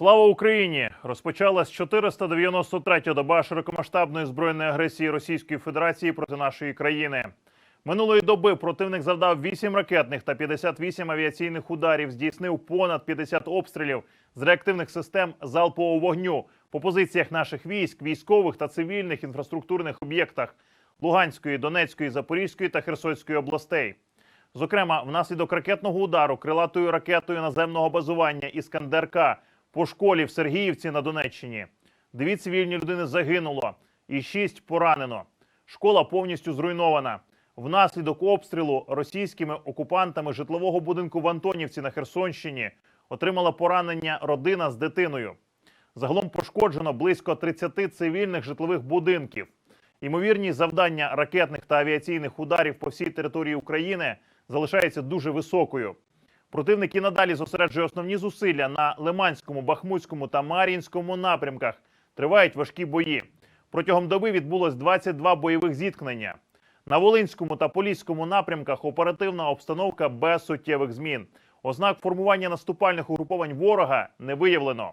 Слава Україні! Розпочалась 493-я доба широкомасштабної збройної агресії Російської Федерації проти нашої країни. Минулої доби противник завдав 8 ракетних та 58 авіаційних ударів, здійснив понад 50 обстрілів з реактивних систем залпового вогню по позиціях наших військ, військових та цивільних інфраструктурних об'єктах Луганської, Донецької, Запорізької та Херсонської областей. Зокрема, внаслідок ракетного удару крилатою ракетою наземного базування Іскандер-К по школі в Сергіївці на Донеччині. Дві цивільні людини загинуло і шість поранено. Школа повністю зруйнована. Внаслідок обстрілу російськими окупантами житлового будинку в Антонівці на Херсонщині отримала поранення родина з дитиною. Загалом пошкоджено близько 30 цивільних житлових будинків. Ймовірність завдання ракетних та авіаційних ударів по всій території України залишається дуже високою. Противник і надалі зосереджує основні зусилля на Лиманському, Бахмутському та Мар'їнському напрямках. Тривають важкі бої. Протягом доби відбулось 22 бойових зіткнення. На Волинському та Поліському напрямках оперативна обстановка без суттєвих змін. Ознак формування наступальних угруповань ворога не виявлено.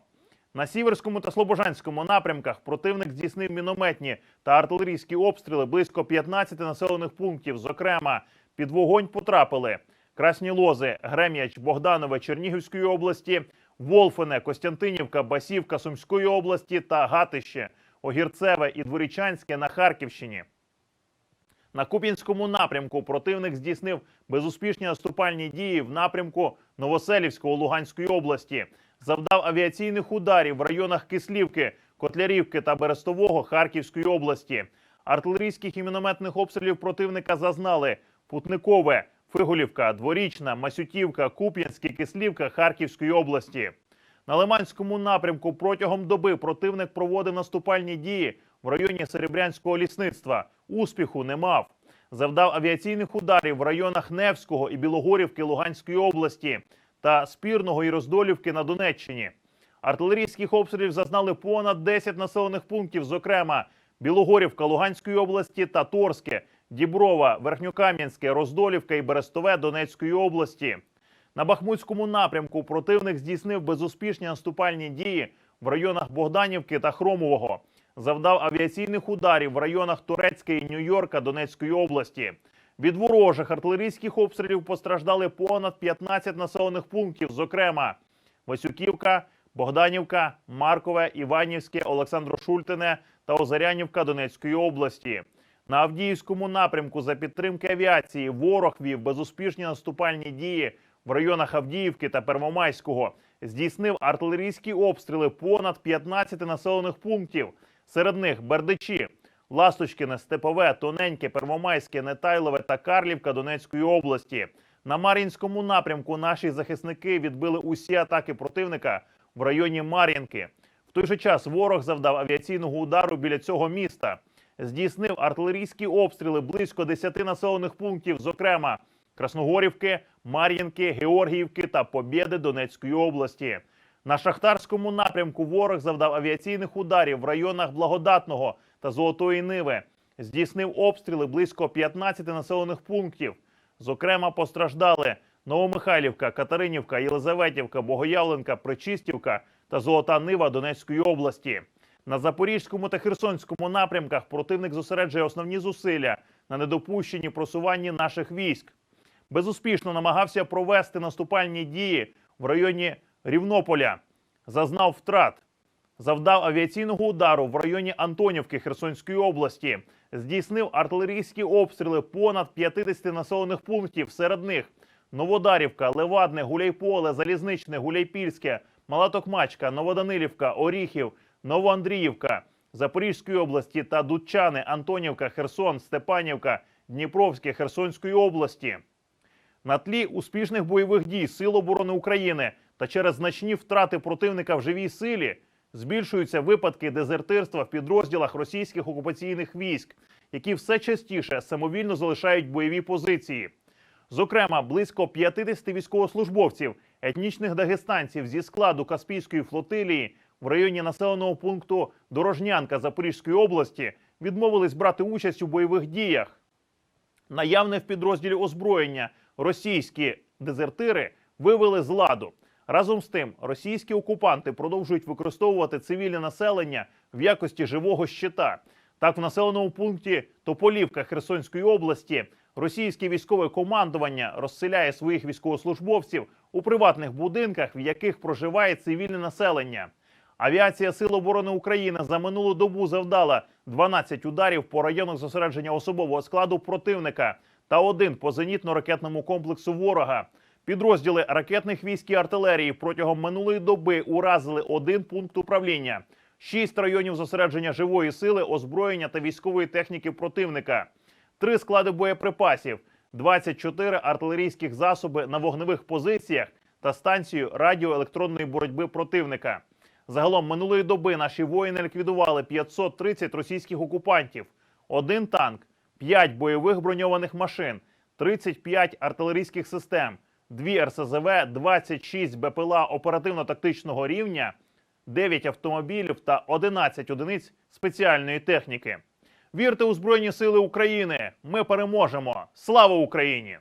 На Сіверському та Слобожанському напрямках противник здійснив мінометні та артилерійські обстріли близько 15 населених пунктів. Зокрема, під вогонь потрапили Красні Лози, Грем'яч, Богданове Чернігівської області, Волфине, Костянтинівка, Басівка Сумської області та Гатище, Огірцеве і Дворічанське на Харківщині. На Куп'янському напрямку противник здійснив безуспішні наступальні дії в напрямку Новоселівського Луганської області, завдав авіаційних ударів в районах Кислівки, Котлярівки та Берестового Харківської області. Артилерійських і мінометних обстрілів противника зазнали Путникове, Фиголівка, Дворічна, Масютівка, Куп'янське, Кислівка Харківської області. На Лиманському напрямку протягом доби противник проводив наступальні дії в районі Серебрянського лісництва. Успіху не мав. Завдав авіаційних ударів в районах Невського і Білогорівки Луганської області та Спірного і Роздолівки на Донеччині. Артилерійських обстрілів зазнали понад 10 населених пунктів, зокрема Білогорівка Луганської області та Торське, Діброва, Верхньокам'янське, Роздолівка і Берестове Донецької області. На Бахмутському напрямку противник здійснив безуспішні наступальні дії в районах Богданівки та Хромового. Завдав авіаційних ударів в районах Турецька і Нью-Йорка Донецької області. Від ворожих артилерійських обстрілів постраждали понад 15 населених пунктів, зокрема Васюківка, Богданівка, Маркове, Іванівське, Олександро-Шультине та Озарянівка Донецької області. На Авдіївському напрямку за підтримки авіації ворог вів безуспішні наступальні дії в районах Авдіївки та Первомайського. Здійснив артилерійські обстріли понад 15 населених пунктів. Серед них Бердичі, Ласточкине, Степове, Тоненьке, Первомайське, Нетайлове та Карлівка Донецької області. На Мар'їнському напрямку наші захисники відбили усі атаки противника в районі Мар'їнки. В той же час ворог завдав авіаційного удару біля цього міста. Здійснив артилерійські обстріли близько 10 населених пунктів, зокрема Красногорівки, Мар'їнки, Георгіївки та Побєди Донецької області. На шахтарському напрямку ворог завдав авіаційних ударів в районах Благодатного та Золотої Ниви. Здійснив обстріли близько 15 населених пунктів. Зокрема, постраждали Новомихайлівка, Катеринівка, Єлизаветівка, Богоявленка, Причистівка та Золота Нива Донецької області. На Запорізькому та Херсонському напрямках противник зосереджує основні зусилля на недопущенні просуванні наших військ. Безуспішно намагався провести наступальні дії в районі Рівнополя. Зазнав втрат. Завдав авіаційного удару в районі Антонівки Херсонської області. Здійснив артилерійські обстріли понад 50 населених пунктів. Серед них Новодарівка, Левадне, Гуляйполе, Залізничне, Гуляйпільське, Малатокмачка, Новоданилівка, Оріхів, Новоандріївка Запорізької області та Дудчани, Антонівка, Херсон, Степанівка, Дніпровське Херсонської області. На тлі успішних бойових дій Сил оборони України та через значні втрати противника в живій силі збільшуються випадки дезертирства в підрозділах російських окупаційних військ, які все частіше самовільно залишають бойові позиції. Зокрема, близько 50 військовослужбовців, етнічних дагестанців зі складу Каспійської флотилії в районі населеного пункту Дорожнянка Запорізької області відмовились брати участь у бойових діях. Наявне в підрозділі озброєння російські дезертири вивели з ладу. Разом з тим, російські окупанти продовжують використовувати цивільне населення в якості живого щита. Так, в населеному пункті Тополівка Херсонської області російське військове командування розселяє своїх військовослужбовців у приватних будинках, в яких проживає цивільне населення. Авіація Сил оборони України за минулу добу завдала 12 ударів по районах зосередження особового складу противника та один по зенітно-ракетному комплексу ворога. Підрозділи ракетних військ і артилерії протягом минулої доби уразили один пункт управління, шість районів зосередження живої сили, озброєння та військової техніки противника, три склади боєприпасів, 24 артилерійських засоби на вогневих позиціях та станцію радіоелектронної боротьби противника. Загалом минулої доби наші воїни ліквідували 530 російських окупантів, один танк, 5 бойових броньованих машин, 35 артилерійських систем, 2 РСЗВ, 26 БПЛА оперативно-тактичного рівня, 9 автомобілів та 11 одиниць спеціальної техніки. Вірте у Збройні Сили України! Ми переможемо! Слава Україні!